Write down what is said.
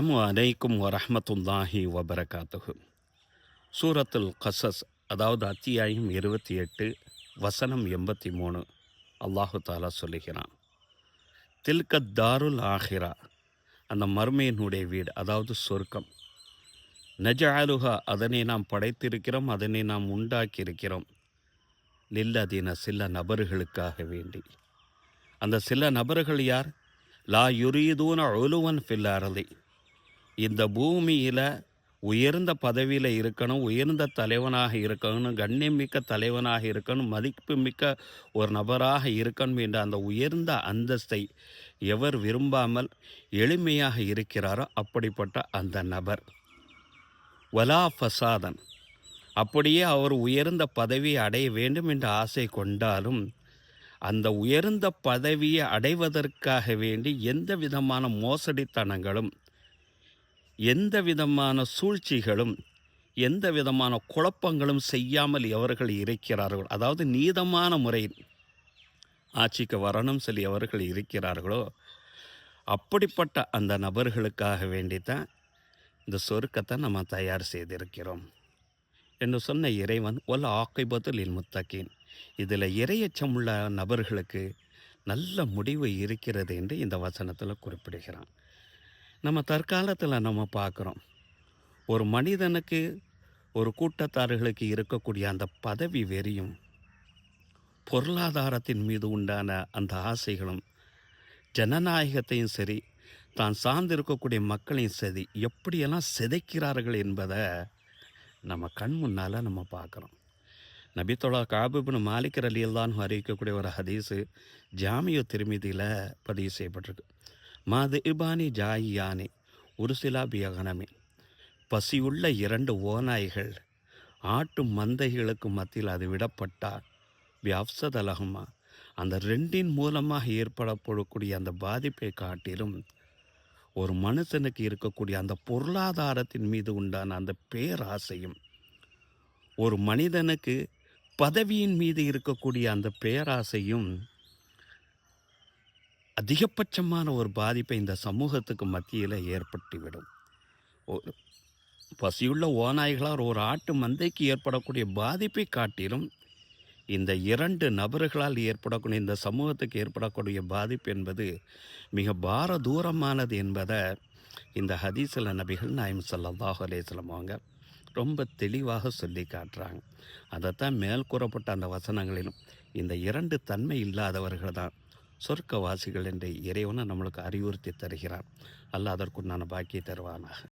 அம்மு அலைக்கும் வரஹமத்துல்லாஹி வபரகாத்துகு சூரத்துல் கசஸ் அதாவது அத்தியாயம் இருபத்தி எட்டு வசனம் எண்பத்தி மூணு அல்லாஹு தாலா சொல்லுகிறான். தில்கத் தாருல் ஆஹிரா அந்த மர்மையினுடைய வீடு அதாவது சொர்க்கம். நஜாலுஹா அதனை நாம் படைத்திருக்கிறோம் அதனை நாம் உண்டாக்கியிருக்கிறோம். லில்லதீன சில நபர்களுக்காக வேண்டி. அந்த சில நபர்கள் யார்? லா யுரீதூன ஒலுவன் ஃபில்லாரதி இந்த பூமியில் உயர்ந்த பதவியில் இருக்கணும் உயர்ந்த தலைவனாக இருக்கணும் கண்ணியமிக்க தலைவனாக இருக்கணும் மதிப்பு மிக்க ஒரு நபராக இருக்கணும் என்ற அந்த உயர்ந்த அந்தஸ்தை எவர் விரும்பாமல் எளிமையாக இருக்கிறாரோ அப்படிப்பட்ட அந்த நபர். வலா ஃபசாதன். அப்படியே அவர் உயர்ந்த பதவியை அடைய வேண்டும் என்ற ஆசை கொண்டாலும் அந்த உயர்ந்த பதவியை அடைவதற்காக வேண்டி எந்த விதமான மோசடித்தனங்களும் எந்த விதமான சூழ்ச்சிகளும் எந்த விதமான குழப்பங்களும் செய்யாமல் எவர்கள் இருக்கிறார்கள் அதாவது நீதமான முறையில் ஆட்சிக்கு வரணும் சொல்லி எவர்கள் இருக்கிறார்களோ அப்படிப்பட்ட அந்த நபர்களுக்காக வேண்டித்தான் இந்த சொருக்கத்தை நம்ம தயார் செய்திருக்கிறோம். என்று சொன்ன இறைவன் ஒல் ஆக்கைபத்தில் முத்தக்கேன் இதில் இரையச்சமுள்ள நபர்களுக்கு நல்ல முடிவு இருக்கிறது என்று இந்த வசனத்தில் குறிப்பிடுகிறான். நம்ம தற்காலத்தில் நம்ம பார்க்குறோம் ஒரு மனிதனுக்கு ஒரு கூட்டத்தார்களுக்கு இருக்கக்கூடிய அந்த பதவி வெறியும் பொருளாதாரத்தின் மீது உண்டான அந்த ஆசைகளும் ஜனநாயகத்தையும் சரி தான் சார்ந்திருக்கக்கூடிய மக்களையும் சரி எப்படியெல்லாம் சிதைக்கிறார்கள் என்பதை நம்ம கண் முன்னால் நம்ம பார்க்குறோம் நபித்தொழா காபிபின் மாலிக் அலி அறிவிக்கக்கூடிய ஒரு ஹதீஸு ஜாமியோ திருமதியில் பதிவு செய்யப்பட்டிருக்கு. மாது இபானி ஜாயியானி உருசிலா பியகனமே பசியுள்ள இரண்டு ஓநாய்கள் ஆட்டு மந்தைகளுக்கு மத்தியில் அது விடப்பட்டால் வியப்சத் அந்த ரெண்டின் மூலமாக ஏற்படப்படக்கூடிய அந்த பாதிப்பை காட்டிலும் ஒரு மனுஷனுக்கு இருக்கக்கூடிய அந்த பொருளாதாரத்தின் மீது உண்டான அந்த பேராசையும் ஒரு மனிதனுக்கு பதவியின் மீது இருக்கக்கூடிய அந்த பேராசையும் அதிகபட்சமான ஒரு பாதிப்பை இந்த சமூகத்துக்கு மத்தியில் ஏற்பட்டுவிடும் ஒரு பசியுள்ள ஓநாய்களால் ஒரு ஆட்டு மந்தைக்கு ஏற்படக்கூடிய பாதிப்பை காட்டிலும் இந்த இரண்டு நபர்களால் ஏற்படக்கூடிய இந்த சமூகத்துக்கு ஏற்படக்கூடிய பாதிப்பு என்பது மிக பார தூரமானது என்பதை இந்த ஹதீசில நபிகள் நாயம் சல்லாஹ் அலேஸ்லம் அவங்க ரொம்ப தெளிவாக சொல்லி காட்டுறாங்க. அதைத்தான் மேல் கூறப்பட்ட அந்த வசனங்களிலும் இந்த இரண்டு தன்மை இல்லாதவர்கள் தான் சொர்க்கவாசிகள் என்று இறைவனை நம்மளுக்கு அறிவுறுத்தி தருகிறான். அல்ல அதற்குண்டான பாக்கியை தருவானாக.